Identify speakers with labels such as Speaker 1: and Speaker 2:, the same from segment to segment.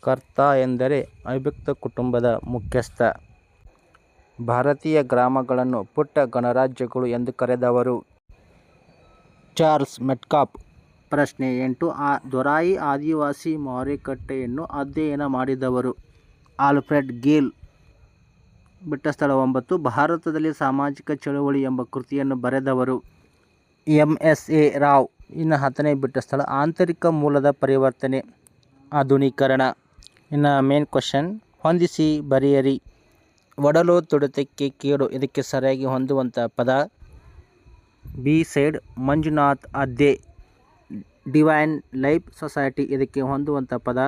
Speaker 1: ಕರ್ತ ಎಂದರೆ ಅವಿಭಕ್ತ ಕುಟುಂಬದ ಮುಖ್ಯಸ್ಥ. ಭಾರತೀಯ ಗ್ರಾಮಗಳನ್ನು ಪುಟ್ಟ ಗಣರಾಜ್ಯಗಳು ಎಂದು ಕರೆದವರು. ಚಾರ್ಲ್ಸ್ ಮೆಟ್ಕಾಪ್ ಪ್ರಶ್ನೆ ಎಂಟು ದೊರಾಯಿ ಆದಿವಾಸಿ ಮಾರುಕಟ್ಟೆಯನ್ನು ಅಧ್ಯಯನ ಮಾಡಿದವರು. Alfred Gell. ಬಿಟ್ಟ ಸ್ಥಳ ಒಂಬತ್ತು. ಭಾರತದಲ್ಲಿ ಸಾಮಾಜಿಕ ಚಳುವಳಿ ಎಂಬ ಕೃತಿಯನ್ನು ಬರೆದವರು. ಎಂ. ಎಸ್. ಎ. ರಾವ್. ಇನ್ನು ಹತ್ತನೇ ಬಿಟ್ಟ ಸ್ಥಳ ಆಂತರಿಕ ಮೂಲದ ಪರಿವರ್ತನೆ, ಆಧುನೀಕರಣ. ಇನ್ನು ಮೇನ್ ಕ್ವಶನ್ ಹೊಂದಿಸಿ, ಬರೆಯರಿ ಒಡಲು ತೊಡತಕ್ಕೆ ಕೇಡು, ಇದಕ್ಕೆ ಸರಿಯಾಗಿ ಹೊಂದುವಂಥ ಪದ ಬಿ ಸೈಡ್, ಮಂಜುನಾಥ್ ಅದ್ದೆ. ಡಿವೈನ್ ಲೈಫ್ ಸೊಸೈಟಿ, ಇದಕ್ಕೆ ಹೊಂದುವಂಥ ಪದ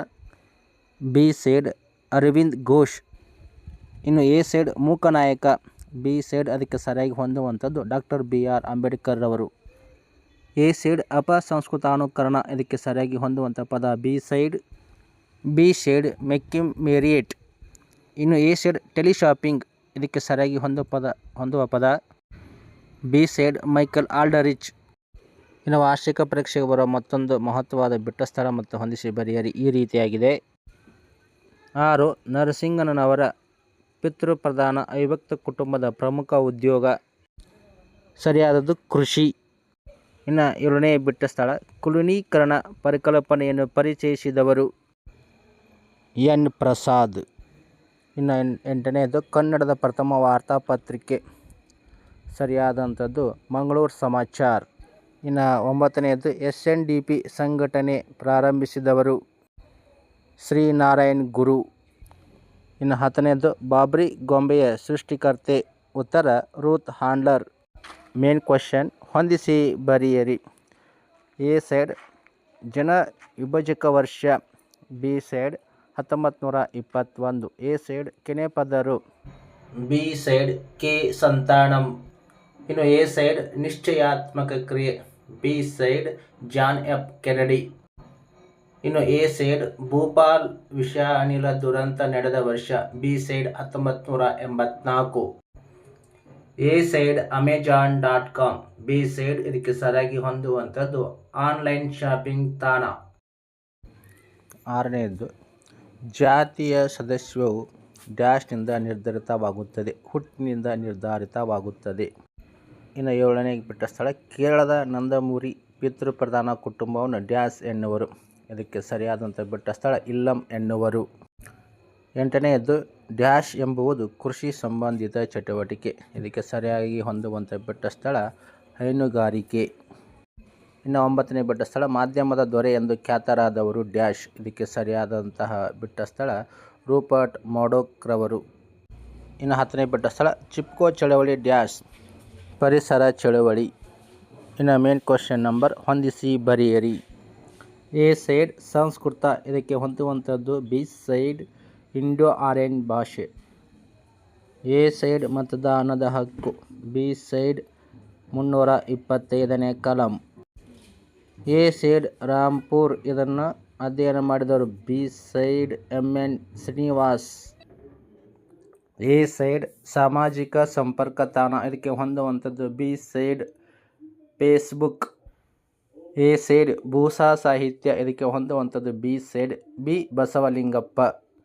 Speaker 1: ಬಿ ಸೈಡ್, ಅರವಿಂದ್ ಘೋಷ್. ಇನ್ನು A side, Mooknayak. B side, ಅದಕ್ಕೆ ಸರಿಯಾಗಿ ಹೊಂದುವಂಥದ್ದು ಡಾಕ್ಟರ್ ಬಿ. ಆರ್. ಅಂಬೇಡ್ಕರ್ ರವರು. ಎ ಸೈಡ್, ಅಪಸಂಸ್ಕೃತಾನುಕರಣ, ಇದಕ್ಕೆ ಸರಿಯಾಗಿ ಹೊಂದುವಂಥ ಪದ B side B shade McKim Marriott ಇನ್ನು ಎ ಶೇಡ್ ಟೆಲಿಶಾಪಿಂಗ್ ಇದಕ್ಕೆ ಸರಿಯಾಗಿ ಹೊಂದುವ ಪದ ಹೊಂದುವ ಪದ ಬಿ ಸೇಡ್ ಮೈಕಲ್ ಆಲ್ಡರಿಚ್. ಇನ್ನು ವಾರ್ಷಿಕ ಪರೀಕ್ಷೆಗೆ ಬರುವ ಮತ್ತೊಂದು ಮಹತ್ವವಾದ ಬಿಟ್ಟ ಸ್ಥಳ ಮತ್ತು ಹೊಂದಿಸಿ ಬರೆಯರಿ ಈ ರೀತಿಯಾಗಿದೆ. ಆರು, ನರಸಿಂಗನವರ ಪಿತೃಪ್ರಧಾನ ಅವಿಭಕ್ತ ಕುಟುಂಬದ ಪ್ರಮುಖ ಉದ್ಯೋಗ ಸರಿಯಾದದ್ದು ಕೃಷಿ. ಇನ್ನು ಏಳನೇ ಬಿಟ್ಟ ಸ್ಥಳ, ಕುಲುನೀಕರಣ ಪರಿಕಲ್ಪನೆಯನ್ನು ಪರಿಚಯಿಸಿದವರು ಎನ್. ಪ್ರಸಾದ್. ಇನ್ನು ಎಂಟನೇದು ಕನ್ನಡದ ಪ್ರಥಮ ವಾರ್ತಾಪತ್ರಿಕೆ ಸರಿಯಾದಂಥದ್ದು ಮಂಗಳೂರು ಸಮಾಚಾರ್. ಇನ್ನು ಒಂಬತ್ತನೆಯದು ಎಸ್. ಎನ್. ಡಿ. ಪಿ ಸಂಘಟನೆ ಪ್ರಾರಂಭಿಸಿದವರು ಶ್ರೀನಾರಾಯಣ್ ಗುರು. ಇನ್ನು ಹತ್ತನೆಯದು ಬಾಬ್ರಿ ಗೊಂಬೆಯ ಸೃಷ್ಟಿಕರ್ತೆ. ಉತ್ತರ ರೂತ್ ಹ್ಯಾಂಡ್ಲರ್. ಮೇನ್ ಕ್ವಶನ್ ಹೊಂದಿಸಿ ಬರೆಯರಿ ಎ ಸೈಡ್ ಜನ ವಿಭಜಕ ವರ್ಷ. ಬಿ ಸೈಡ್ ಹತ್ತೊಂಬತ್ತು ನೂರ ಇಪ್ಪತ್ತೊಂದು. A side ಕೆನೆಪದರು. B side K. Santhanam. ಇನ್ನು ಎ ಸೈಡ್ ನಿಶ್ಚಯಾತ್ಮಕ ಕ್ರಿಯೆ. B side John F Kennedy. ಇನ್ನು ಎ ಸೈಡ್ ಭೂಪಾಲ್ ವಿಷ ಅನಿಲ ದುರಂತ ನಡೆದ ವರ್ಷ. ಬಿ ಸೈಡ್ ಹತ್ತೊಂಬತ್ತು ನೂರ ಎಂಬತ್ನಾಲ್ಕು. A side Amazon dot com. B side ಇದಕ್ಕೆ ಸರಿಯಾಗಿ ಹೊಂದುವಂಥದ್ದು ಆನ್ಲೈನ್ ಶಾಪಿಂಗ್ ತಾಣ. ಆರನೆಯದು ಜಾತಿಯ ಸದಸ್ಯವು ಡ್ಯಾಶ್ನಿಂದ ನಿರ್ಧರಿತವಾಗುತ್ತದೆ, ಹುಟ್ಟಿನಿಂದ ನಿರ್ಧಾರಿತವಾಗುತ್ತದೆ ಇನ್ನು ಏಳನೇ ಬಿಟ್ಟ ಸ್ಥಳ, ಕೇರಳದ ನಂದಮೂರಿ ಪಿತೃಪ್ರಧಾನ ಕುಟುಂಬವನ್ನು ಡ್ಯಾಶ್ ಎನ್ನುವರು. ಇದಕ್ಕೆ ಸರಿಯಾದಂಥ ಬಿಟ್ಟ ಸ್ಥಳ ಇಲ್ಲಂ ಎನ್ನುವರು. ಎಂಟನೆಯದ್ದು ಡ್ಯಾಶ್ ಎಂಬುವುದು ಕೃಷಿ ಸಂಬಂಧಿತ ಚಟುವಟಿಕೆ. ಇದಕ್ಕೆ ಸರಿಯಾಗಿ ಹೊಂದುವಂಥ ಬಿಟ್ಟ ಸ್ಥಳ ಹೈನುಗಾರಿಕೆ. ಇನ್ನು ಒಂಬತ್ತನೇ ಬಿಟ್ಟ ಸ್ಥಳ ಮಾಧ್ಯಮದ ದೊರೆ ಎಂದು ಖ್ಯಾತರಾದವರು ಡ್ಯಾಶ್. ಇದಕ್ಕೆ ಸರಿಯಾದಂತಹ ಬಿಟ್ಟ ಸ್ಥಳ ರೂಪರ್ಟ್ ಮಾಡೋಕ್ರವರು ಇನ್ನು ಹತ್ತನೇ ಬಿಟ್ಟ ಸ್ಥಳ ಚಿಪ್ಕೋ ಚಳವಳಿ ಡ್ಯಾಶ್ ಪರಿಸರ ಚಳವಳಿ. ಇನ್ನು ಮೇನ್ ಕ್ವಶನ್ ನಂಬರ್ ಹೊಂದಿಸಿ ಬರೆಯರಿ ಎ ಸೈಡ್ ಸಂಸ್ಕೃತ, ಇದಕ್ಕೆ ಹೊಂದುವಂಥದ್ದು ಬಿ ಸೈಡ್ ಇಂಡೋ ಆರ್ಯನ್ ಭಾಷೆ. ಎ ಸೈಡ್ ಮತದಾನದ ಹಕ್ಕು. ಬಿ ಸೈಡ್ ಮುನ್ನೂರ ಇಪ್ಪತ್ತೈದನೇ ಕಲಂ. ಎ ಸೇಡ್ ರಾಂಪುರ್ ಇದನ್ನು ಅಧ್ಯಯನ ಮಾಡಿದವರು B side M. N. Srinivas. A side ಸಾಮಾಜಿಕ ಸಂಪರ್ಕ ತಾಣ ಇದಕ್ಕೆ ಹೊಂದುವಂಥದ್ದು B side Facebook. A side ಭೂಸಾ ಸಾಹಿತ್ಯ ಇದಕ್ಕೆ ಹೊಂದುವಂಥದ್ದು ಬಿ ಸೈಡ್ ಬಿ. ಬಸವಲಿಂಗಪ್ಪ.